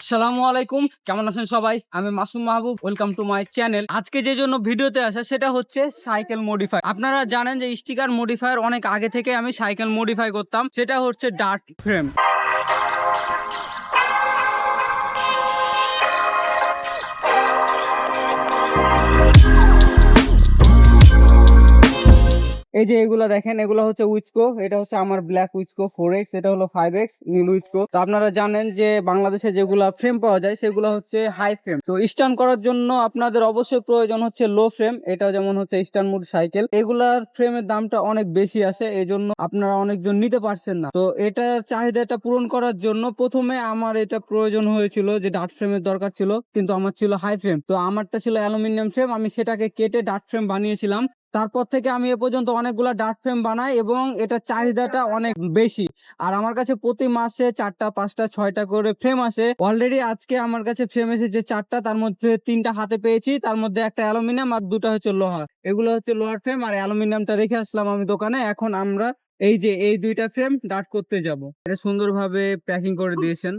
আসসালামু আলাইকুম। কেমন আছেন সবাই? আমি Masum Mahbub. Welcome to my channel আজকে যে জন্য ভিডিওতে আসা, সেটা হচ্ছে সাইকেল মডিফাই আপনারা জানেন যে স্টিকার মডিফায়ার অনেক আগে থেকে আমি সাইকেল মডিফাই করতাম। সেটা হচ্ছে ডার্ট ফ্রেম। এই যে এগুলো দেখেন, এগুলো হচ্ছে উইচকো এটা হচ্ছে আমার ব্ল্যাক উইচকো ফোর এক্স এটা হলো ফাইভ এক্স নীল উইচকো তো আপনারা জানেন যে বাংলাদেশে যেগুলা ফ্রেম পাওয়া যায়, সেগুলো হচ্ছে হাই ফ্রেম তো স্টান করার জন্য আপনাদের অবশ্যই প্রয়োজন হচ্ছে লো ফ্রেম এটা যেমন হচ্ছে স্টান মুড সাইকেল এগুলার ফ্রেমের দামটা অনেক বেশি আসে এই জন্য আপনারা অনেকজন নিতে পারছেন না। তো এটার চাহিদাটা পূরণ করার জন্য প্রথমে আমার এটা প্রয়োজন হয়েছিল যে ডাট ফ্রেমের দরকার ছিল, কিন্তু আমার ছিল হাই ফ্রেম তো আমারটা ছিল অ্যালুমিনিয়াম ফ্রেম আমি সেটাকে কেটে ডাট ফ্রেম বানিয়েছিলাম। তারপর থেকে আমি এ পর্যন্ত অনেকগুলা ডার্ক ফ্রেম বানাই এবং এটা চাহিদাটা অনেক বেশি। আর আমার কাছে প্রতি মাসে চারটা, পাঁচটা, ছয়টা করে ফ্রেম আসে। অলরেডি আজকে আমার কাছে ফ্রেম এসেছে চারটা, তার মধ্যে তিনটা হাতে পেয়েছি। তার মধ্যে একটা অ্যালুমিনিয়াম আর দুটো হচ্ছে লোহা এগুলো হচ্ছে লোহার ফ্রেম আর অ্যালুমিনিয়ামটা রেখে আসলাম আমি দোকানে। এখন আমরা এই যে এই দুইটা ফ্রেম ডার্ট করতে যাব। এটা সুন্দরভাবে প্যাকিং করে দিয়েছেন।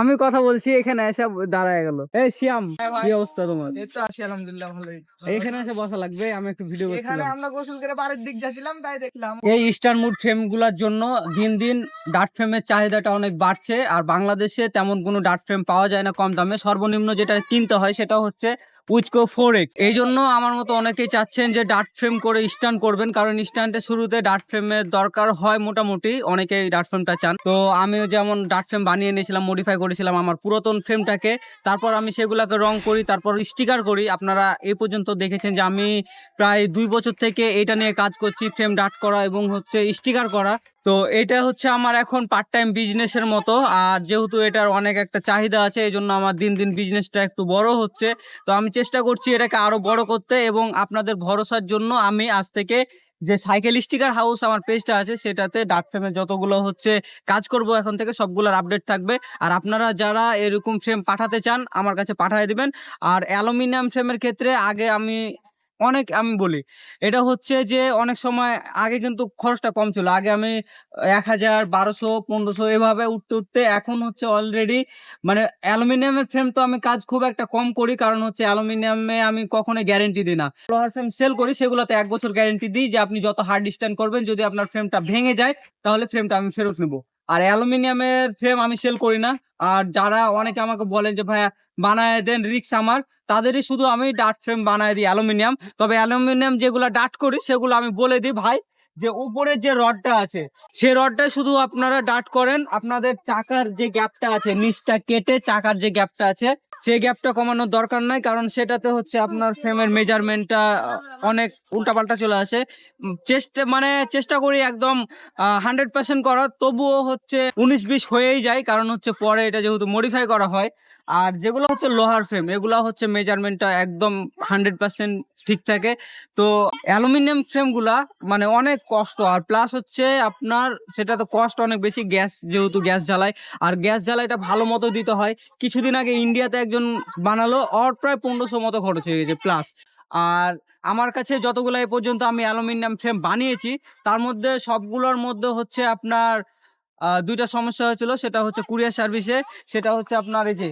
আমি কথা বলছি এখানে এসে দাঁড়ায় গেল। এই শ্যাম কি অবস্থা তোমার? এই তো আছি আলহামদুলিল্লাহ ভালোই। এখানে এসে বসা লাগবে আমি একটু ভিডিও এখানে আমরা গোসল করে বাড়ির দিক যাচ্ছিলাম তাই দেখলাম। এই ইস্টার্ন মুড ফ্রেমগুলার জন্য দিন দিন ডাট ফ্রেমের চাহিদাটা অনেক বাড়ছে আর বাংলাদেশে তেমন কোনো ডাট ফ্রেম পাওয়া যায় না কম দামে। সর্বনিম্ন যেটা কিনতে হয় সেটা হচ্ছে উইচকো ফোর এক্স এই জন্য আমার মতো অনেকেই চাচ্ছেন যে ডার্ট ফ্রেম করে স্ট্যান্ড করবেন, কারণ স্ট্যান্ডের শুরুতে ডার্ট ফ্রেমের দরকার হয় মোটামুটি, অনেকেই ডার্ট ফ্রেমটা চান। তো আমিও যেমন ডার্ট ফ্রেম বানিয়ে নিয়েছিলাম মডিফাই করেছিলাম আমার পুরাতন ফ্রেমটাকে তারপর আমি সেগুলোকে রং করি, তারপর স্টিকার করি। আপনারা এই পর্যন্ত দেখেছেন যে আমি প্রায় দুই বছর থেকে এটা নিয়ে কাজ করছি ফ্রেম ডার্ট করা এবং হচ্ছে স্টিকার করা। তো এটা হচ্ছে আমার এখন পার্ট টাইম বিজনেসের মতো। আর যেহেতু এটার অনেক একটা চাহিদা আছে, এই জন্য আমার দিন দিন বিজনেসটা একটু বড় হচ্ছে। তো আমি চেষ্টা করছি এটাকে আরও বড় করতে এবং আপনাদের ভরসার জন্য আমি আজ থেকে যে সাইকেল স্টিকার হাউস আমার পেজটা আছে, সেটাতে ডাক ফ্রেমের যতগুলো হচ্ছে কাজ করব, এখন থেকে সবগুলোর আপডেট থাকবে। আর আপনারা যারা এরকম ফ্রেম পাঠাতে চান, আমার কাছে পাঠিয়ে দিবেন। আর অ্যালুমিনিয়াম ফ্রেমের ক্ষেত্রে আগে আমি অনেক আমি বলি। এটা হচ্ছে যে অনেক সময় আগে কিন্তু খরচটা কম ছিল। আগে আমি এক হাজার, বারোশো, পনেরোশো এভাবে উঠতে উঠতে এখন হচ্ছে অলরেডি মানে অ্যালুমিনিয়ামের ফ্রেম তো আমি কাজ খুব একটা কম করি কারণ হচ্ছে অ্যালুমিনিয়ামে আমি কখনোই গ্যারেন্টি দিই না। লোহার ফ্রেম সেল করি, সেগুলোতে এক বছর গ্যারেন্টি দিই যে আপনি যত হার্ড স্ট্যান্ড করবেন, যদি আপনার ফ্রেমটা ভেঙে যায়, তাহলে ফ্রেমটা আমি ফেরত নেব। আর অ্যালুমিনিয়ামের ফ্রেম আমি সেল করি না। আর যারা অনেকে আমাকে বলেন যে, ভাইয়া বানায় দেন রিক্স আমার। তাদেরই শুধু আমি ডাট ফ্রেম বানায় দিই, অ্যালুমিনিয়াম। তবে অ্যালুমিনিয়াম যেগুলো ডাট করি, সেগুলো আমি বলে দিই ভাই, যে উপরে যে রডটা আছে সে রডটা শুধু আপনারা ডাট করেন। আপনাদের চাকার যে গ্যাপটা আছে, নিচটা কেটে চাকার যে গ্যাপটা আছে সেই গ্যাপটা কমানোর দরকার নাই, কারণ সেটাতে হচ্ছে আপনার ফ্রেমের মেজারমেন্টটা অনেক উল্টাপাল্টা চলে আসে। চেষ্টা মানে চেষ্টা করি একদম হান্ড্রেড পার্সেন্ট করার তবুও হচ্ছে উনিশ বিশ হয়েই যায়, কারণ হচ্ছে পরে এটা যেহেতু মডিফাই করা হয়। আর যেগুলো হচ্ছে লোহার ফ্রেম এগুলো হচ্ছে মেজারমেন্টটা একদম হান্ড্রেড পার্সেন্ট ঠিক থাকে। তো অ্যালুমিনিয়াম ফ্রেমগুলা মানে অনেক কষ্ট, আর প্লাস হচ্ছে আপনার সেটা তো কষ্ট অনেক বেশি, গ্যাস, যেহেতু গ্যাস জ্বালায়। আর গ্যাস জ্বালাইটা ভালো মতো দিতে হয়। কিছুদিন আগে ইন্ডিয়াতে একজন বানালো, ওর প্রায় পনেরোশো মতো খরচ হয়ে গেছে প্লাস আর আমার কাছে যতগুলো এ পর্যন্ত আমি অ্যালুমিনিয়াম ফ্রেম বানিয়েছি, তার মধ্যে সবগুলোর মধ্যে হচ্ছে আপনার দুইটা সমস্যা হয়েছিল, সেটা হচ্ছে কুরিয়ার সার্ভিসে, সেটা হচ্ছে আপনার এই যে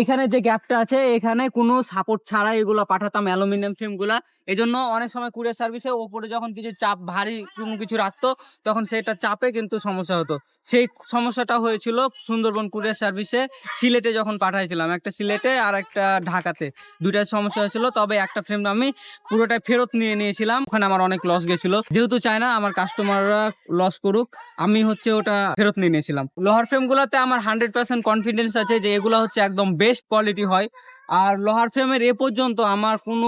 এখানে যে গ্যাপটা আছে, এখানে কোনো সাপোর্ট ছাড়া এগুলো পাঠাতাম অ্যালুমিনিয়াম ফ্রেমগুলা। এই জন্য অনেক সময় কুরিয়ার সার্ভিসে ওপরে যখন কিছু চাপ, ভারী কোনো কিছু রাখতো, তখন সেটা চাপে কিন্তু সমস্যা হতো। সেই সমস্যাটা হয়েছিল সুন্দরবন কুরিয়ার সার্ভিসে সিলেটে যখন পাঠাইছিলাম, একটা সিলেটে আর একটা ঢাকাতে। দুইটার সমস্যা হয়েছিল, তবে একটা ফ্রেম আমি পুরোটাই ফেরত নিয়ে নিয়েছিলাম। ওখানে আমার অনেক লস গেছিল। যেহেতু চাই না আমার কাস্টমাররা লস করুক, আমি হচ্ছে ওটা ফেরত নিয়ে নিয়েছিলাম। লোহার ফ্রেমগুলোতে আমার হান্ড্রেড পার্সেন্ট কনফিডেন্স আছে যে এগুলো হচ্ছে একদম বেস্ট কোয়ালিটি হয়। আর লোহার ফ্রেমের এ পর্যন্ত আমার কোনো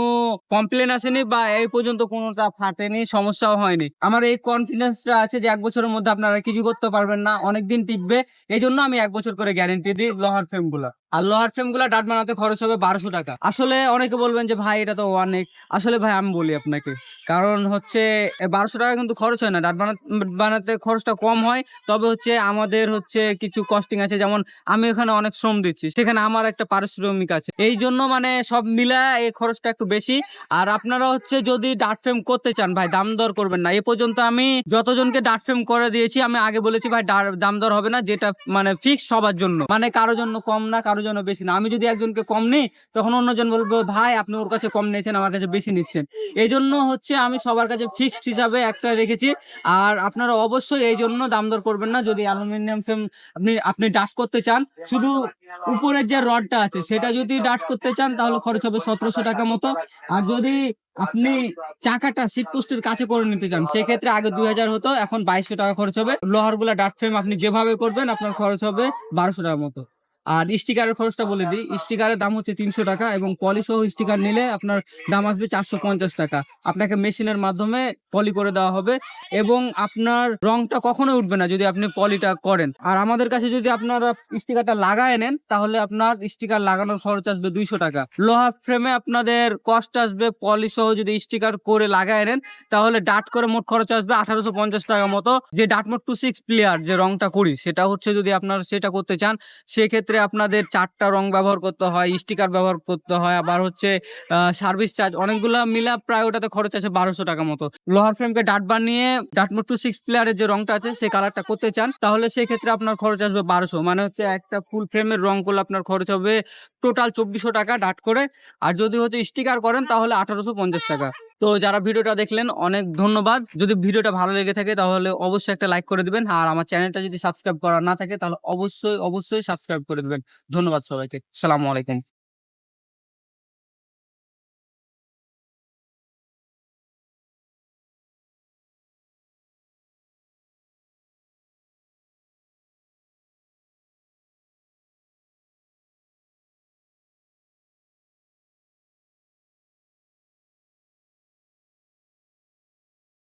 কমপ্লেন আসেনি বা এই পর্যন্ত কোনোটা ফাটেনি, সমস্যাও হয়নি। আমার এই কনফিডেন্সটা আছে যে এক বছরের মধ্যে আপনারা কিছু করতে পারবেন না, অনেকদিন টিকবে। এই জন্য আমি এক বছর করে গ্যারেন্টি দিই লোহার ফ্রেমগুলো আর লোহার ফ্রেমগুলা ডাট বানাতে খরচ হবে বারোশো টাকা। আসলে অনেকে বলবেন যে, ভাই, এটা তো অনেক। আসলে ভাই, আমি বলি আপনাকে, কারণ হচ্ছে বারোশো টাকা কিন্তু খরচ হয় না। ডাট বানা- বানাতে খরচটা কম হয়, তবে হচ্ছে আমাদের হচ্ছে কিছু কস্টিং আছে। যেমন আমি ওখানে অনেক শ্রম দিচ্ছি, সেখানে আমার একটা পারিশ্রমিক আছে। এই জন্য মানে সব মিলা এই খরচটা একটু বেশি। আর আপনারা হচ্ছে যদি ডাট ফ্রেম করতে চান, ভাই, দাম দর করবেন না। এ পর্যন্ত আমি যতজনকে ডাট ফ্রেম করে দিয়েছি, আমি আগে বলেছি, ভাই দাম দর হবে না, যেটা মানে ফিক্স সবার জন্য। মানে কারোর জন্য কম না কারও জন্য বেশি না। আমি যদি একজনকে কম নিই, তখন অন্যজন বলব, ভাই, আপনি ওর কাছে কম নিয়েছেন, আমার কাছে বেশি নিচ্ছেন। এই জন্য হচ্ছে আমি সবার কাছে ফিক্সড হিসাবে একটা রেখেছি। আর আপনারা অবশ্যই এই জন্য দাম দর করবেন না, যদি অ্যালুমিনিয়াম ফ্রেম আপনি আপনি ডাট করতে চান। শুধু উপরের যে রডটা আছে, সেটা যদি ডাট করতে চান, তাহলে খরচ হবে সতেরোশো টাকা মতো। আর যদি আপনি চাকাটা সিট পোস্টের কাছে করে নিতে চান, সেক্ষেত্রে আগে দুই হাজার হতো, এখন বাইশশো টাকা খরচ হবে। লোহারগুলা ডাট ফ্রেম আপনি যেভাবে করবেন, আপনার খরচ হবে বারোশো টাকা মতো। আর স্টিকারের খরচটা বলে দিই। স্টিকারের দাম হচ্ছে তিনশো টাকা এবং পলি সহ স্টিকার নিলে আপনার দাম আসবে চারশো পঞ্চাশ টাকা। আপনাকে মেশিনের মাধ্যমে পলি করে দেওয়া হবে এবং আপনার রংটা কখনো উঠবে না যদি আপনি পলিটা করেন। আর আমাদের কাছে যদি আপনারা স্টিকারটা লাগায় নেন, তাহলে আপনার স্টিকার লাগানোর খরচ আসবে দুইশো টাকা। লোহার ফ্রেমে আপনাদের কস্ট আসবে পলি সহ যদি স্টিকার করে লাগায় নেন, তাহলে ডাট করে মোট খরচ আসবে আঠারোশো পঞ্চাশ টাকা মতো। যে ডাট মোট টু সিক্স প্লেয়ার যে রংটা করি, সেটা হচ্ছে যদি আপনারা সেটা করতে চান, সেক্ষেত্রে আপনাদের চারটা রং ব্যবহার করতে হয় স্টিকার ব্যবহার করতে হয়, আবার হচ্ছে সার্ভিস চার্জ অনেকগুলো মিলা প্রায় ওটাতে খরচ আছে বারোশো টাকা মতো। লোহার ফ্রেমকে ডাট বানিয়ে ডাট মোট টু সিক্স প্লেয়ারের যে রংটা আছে সেই কালারটা করতে চান, তাহলে সেক্ষেত্রে আপনার খরচ আসবে বারোশো। মানে হচ্ছে একটা ফুল ফ্রেমের রং করলে আপনার খরচ হবে টোটাল চব্বিশশো টাকা ডাট করে। আর যদি হচ্ছে স্টিকার করেন, তাহলে আঠারোশো পঞ্চাশ টাকা। তো যারা ভিডিওটা দেখলেন, অনেক ধন্যবাদ। যদি ভিডিওটা ভালো লেগে থাকে, তাহলে অবশ্যই একটা লাইক করে দিবেন। আর আমার চ্যানেলটা যদি সাবস্ক্রাইব করা না থাকে, তাহলে অবশ্যই অবশ্যই সাবস্ক্রাইব করে দিবেন। ধন্যবাদ সবাইকে। সালামু আলাইকুম।